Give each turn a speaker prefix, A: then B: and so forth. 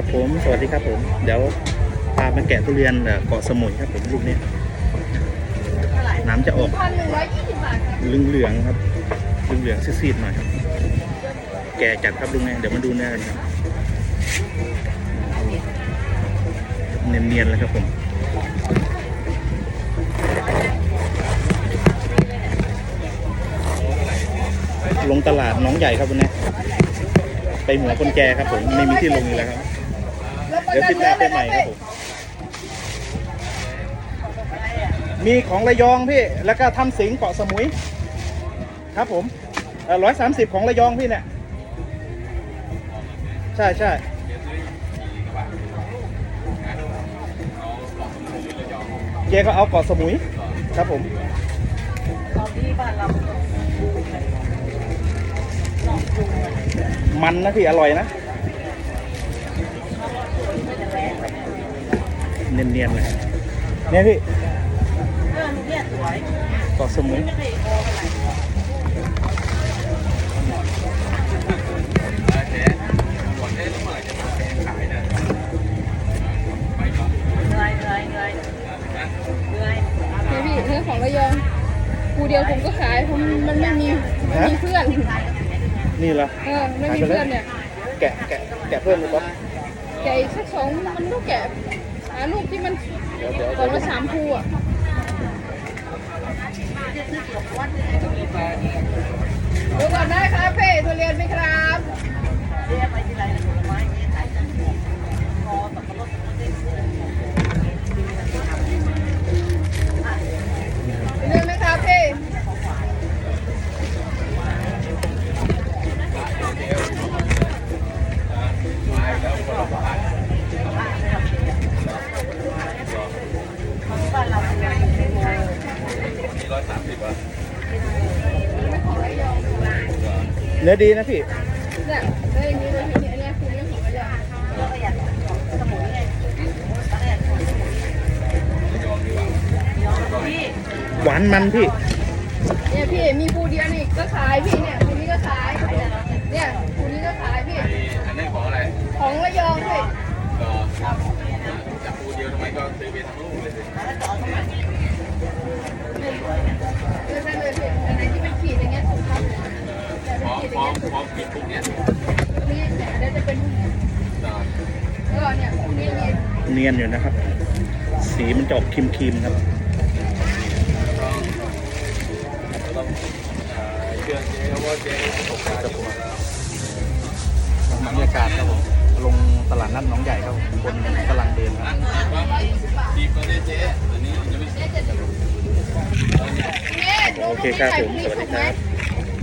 A: ครับผม สวัสดีครับผม เดี๋ยวพามาแกะทุเรียนเอ่อเกาะสมุยครับผมลูกนี้น้ำจะออก
B: พันหนึ่งร้อยยี่สิบบาทครับ
A: เหลืองๆครับเหลืองๆซีดๆหน่อยครับ แกะจัดครับลุงเนี่ยเดี๋ยวมาดูเนื้อกันครับเนียนๆเลยครับผมลงตลาดน้องใหญ่ครับวันนี้ ไปหัวคนแก่ครับผมไม่มีที่ลงอีกแล้วครับ เดี๋ยวคลิปหน้าไปใหม่ครับผม มีของระยองพี่ แล้วก็ทำสิงเกาะสมุย ครับผมร้อยสามสิบของระยองพี่เนี่ย ใช่ใช่เจก็เอาเกาะสมุย ครับผม มันนะพี่อร่อยนะ เนียนๆเลยเนี่ยพี่
B: เออเนี่ยสวย
A: เกาะสมุย
B: ไม่เคยโอเท่าไหร่เหนื่อยเหนื่อยเหนื่อยเหนื่อย
C: เนี่ยพี่เนื้อของระยองกูเดียวผมก็ขายผมมันไม่มีไม่มีเพื่อน
A: นี่เหรอ
C: เออไม่มีเพื่อนเนี่ย
A: แกะแกะแกะเพิ่มหรือเปล่า
C: แกะอีกสักสองมันก็แกะหาลูกที่มัน
A: เดี๋ยวเดี๋ยว
C: กล่องละสามภูอะดูก่อนได้ครับเพ่ทุเรียนไหมครับ
B: เนื้อดีนะ
A: พี่
C: เนี่ยได้อย่างนี้เลยนี่เนี่ยคือเรื่องของระยอง
B: เราก็อยากสมุนไงตอนแรกสมุนพี่
A: หวานมันพี่
C: เนี่ยพี่มีภูเดียวนี่ก็ขายพี่เนี่ยภูนี้ก็ขาย เนี่ยภูนี้ก็ขายพี่
D: อันนี้ของอะไร
C: ของระยองพี่
D: จับปูเดียวทำไมก็ซื้อไปทั้งลูกเลยสิ
B: แล้วก็ต่อสมัยนี้
C: เลือกได้เลยพี่อันไหนที่เป็นขีดอย่างเงี้ยถูกครับแต่
D: พ
C: เป็น
D: ร้ อม
C: ขีด
D: พ
C: อ
D: ร้
C: ย่า
D: องม
C: เงี้ย
D: พร้อมกินปุ๊บเนี่ย
C: นี่เนี่ยเดี๋ยวจะเป็น
D: รอ
C: ก็เนี่ยพวกนี้มี
A: เนียนอยู่นะครับ สีมันจะออกครีมๆครับ
D: ต้องเชื่อเจ๊เพราะว่าเจ๊ประสบการณ์
A: บรรยากาศครับผมลงตลาดนัดน้องใหญ่ครับคนกำลังเดินครับ
D: ดีกว่าเจ๊อันนี้ยังไม่
A: โอเคครับผมสวัสดีครับ